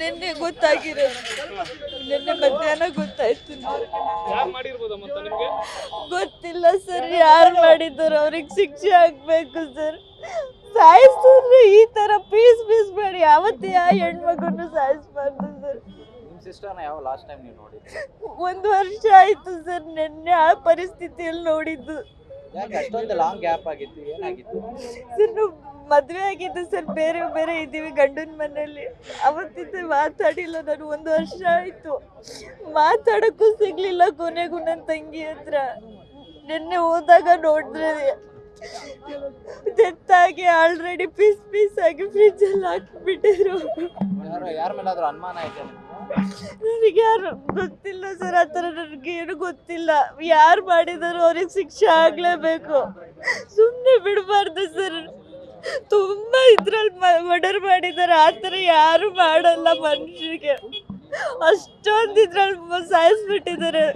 ನಿನ್ನೆ ಗೊತ್ತಾಗಿರೋದು ನಿನ್ನೆ ಮಧ್ಯಾಹ್ನ ಗೊತ್ತಾಯ್ತು. ಯಾರು ಮಾಡಿರ್ಬೋದಮ್ಮ ಅಂತ ನಿಮ್ಗೆ? ಗೊತ್ತಿಲ್ಲ ಸರ್ ಯಾರು ಮಾಡಿದ್ದಾರೆ? ಅವ್ರಿಗೆ ಶಿಕ್ಷೆ ಆಗ್ಬೇಕು ಸರ್. ಸಾಯಿಸಿದ್ರೆ ಈ ತರ ಪೀಸ್ ಪೀಸ್ ಮಾಡಿ ಯಾವತ್ತೇ ಆ ಹೆಣ್ಮಗನ್ನು ಸಾಯಿಸ್ಬಾರ್ದು ಸರ್? ನಿಮ್ಮ ಸಿಸ್ಟರ್ನ ಯಾವ ಲಾಸ್ಟ್ ಟೈಮ್ ನೀವು ನೋಡಿದ್ರಿ ಒಂದು ವರ್ಷ ಆಯ್ತು ಸರ್ ನಿನ್ನೆ ಆ ಪರಿಸ್ಥಿತಿಯಲ್ಲಿ ನೋಡಿದ್ದು. ಅಷ್ಟೊಂದು ಲಾಂಗ್ ಗ್ಯಾಪ್ ಆಗಿತ್ತು? ಏನಾಗಿತ್ತು? ಸರ್, ನಾವು ಮದುವೆ ಆಗಿದ್ದು ಸರ್, ಬೇರೆ ಬೇರೆ ಇದ್ದೀವಿ ಗಂಡನ ಮನೆಯಲ್ಲಿ. ಅವತ್ತಿದ್ದ ಮಾತಾಡಿಲ್ಲ ನಾನು, ಒಂದು ವರ್ಷ ಆಯಿತು. ಮಾತಾಡೋಕ್ಕೂ ಸಿಗ್ಲಿಲ್ಲ ಕೊನೆಗೂ ನನ್ನ ತಂಗಿ ಹತ್ರ. ನಿನ್ನೆ ಹೋದಾಗ ನೋಡಿದ್ರೆ ಡೆತ್ತಾಗಿ ಆಲ್ರೆಡಿ ಪೀಸ್ ಪೀಸ್ ಆಗಿ ಫ್ರಿಜ್ಜಲ್ಲಿ ಹಾಕಿಬಿಟ್ಟಿರು ಯಾರು ಯಾರ ಮೇಲಾದ್ರೂ ಅನುಮಾನ ಐತೆ ನಿಮ್ಗೆ? ನನಗೆ ಯಾರು ಗೊತ್ತಿಲ್ಲ ಸರ್ ಆ ಥರ ನನಗೆ ಏನು ಗೊತ್ತಿಲ್ಲ. ಯಾರು ಮಾಡಿದಾರೋ ಅವ್ರಿಗೆ ಶಿಕ್ಷೆ ಆಗಲೇಬೇಕು. ಸುಮ್ಮನೆ ಬಿಡಬಾರ್ದು ಸರ್ ತುಂಬ ಇದ್ರಲ್ಲಿ ಮರ್ಡರ್ ಮಾಡಿದ್ದಾರೆ ಆ ಥರ ಯಾರು ಮಾಡಲ್ಲ ಮನುಷ್ಯರಿಗೆ. ಅಷ್ಟೊಂದು ಇದ್ರಲ್ಲಿ ಸಾಯಿಸ್ಬಿಟ್ಟಿದ್ದಾರೆ